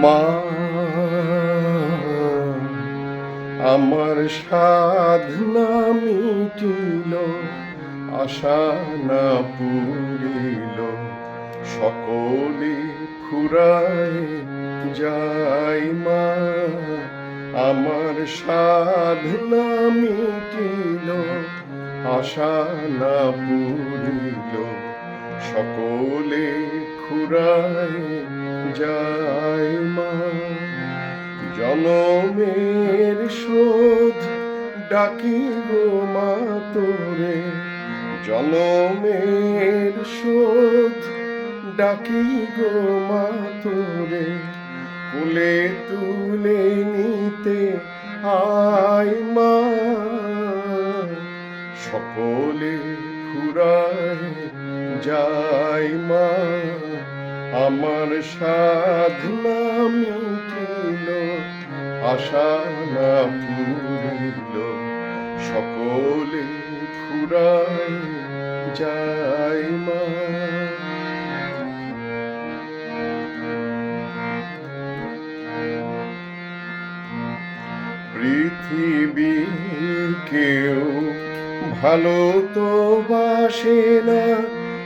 মা, আমার সাধনা মিটিল, আশা না পুরিল সকলে ফুরায় যাই মা, আমার সাধনা মিটিল, আশা না পুরিল সকলে ফুরায় যায় মা, জনমের শোধ ডাকি গো মা তোরে। জনমের শোধ ডাকি গো মা তোরে। কোলে তুলে নিতে আয় মা। সকলে ফুরায় যায় মা। আমার সাধনা মিটিল, আশা না পুরিল। সকলে ফুরায় যায় মা। পৃথিবী কেউ ভালো তো বাসে না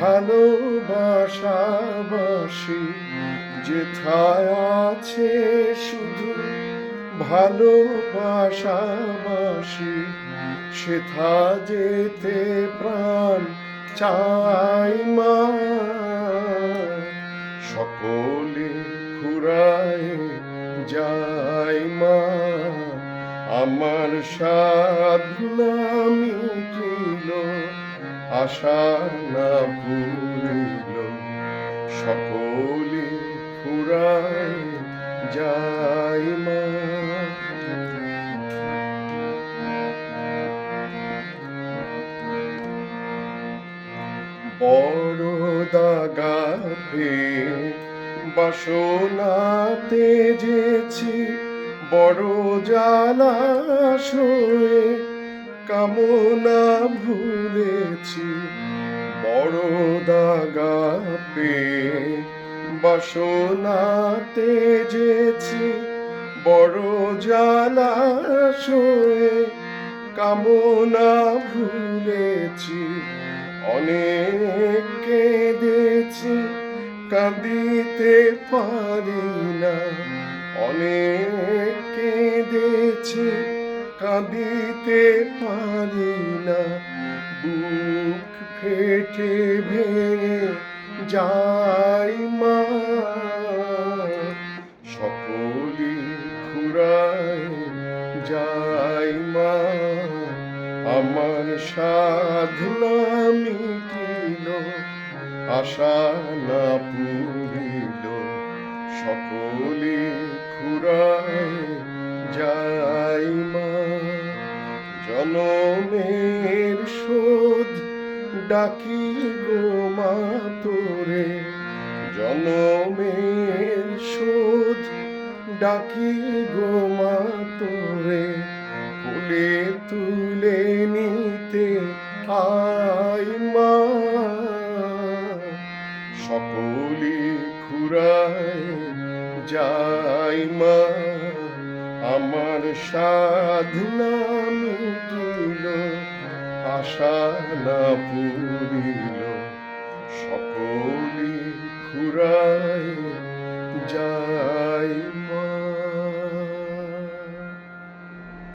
ভালোবাসাবাসি, যেথায় আছে শুধু ভালোবাসাবাসি, সেথা যেতে প্রাণ চাই মা। সকলে ফুরায় যায় মা, আমার সাধনা মিটিল আশা না পুরিল সকলে ফুরায় যায় মা। বড় দাগাতে বাসনাতে যেছি, বড় জালাশয়ে কামনা ভুলেছি বড় দাগা পে বাসনাতে যেছি বড় জালাশয়ে কামনা ভুলেছি অনেক কেঁদেছি কাঁদিতে পারি না অনেক কেঁদেছি কাঁদিতে পারি না, বুক ফেটে ভেঙে যাই মা। সকলি ফুরায় যাই মা। আমার সাধনা মিটিল, আশা না পুরিল। সকলে ফুরায় যাই মা। জনমের শোধ ডাকি গো মা তোরে। জনমের শোধ ডাকি গো মা তোরে। কোলে তুলে নিতে আই মা। সকলে ফুরায় যাই মা। আমার সাধনা মিটিল। আশা না পুরিল সকলে ফুরায় যায়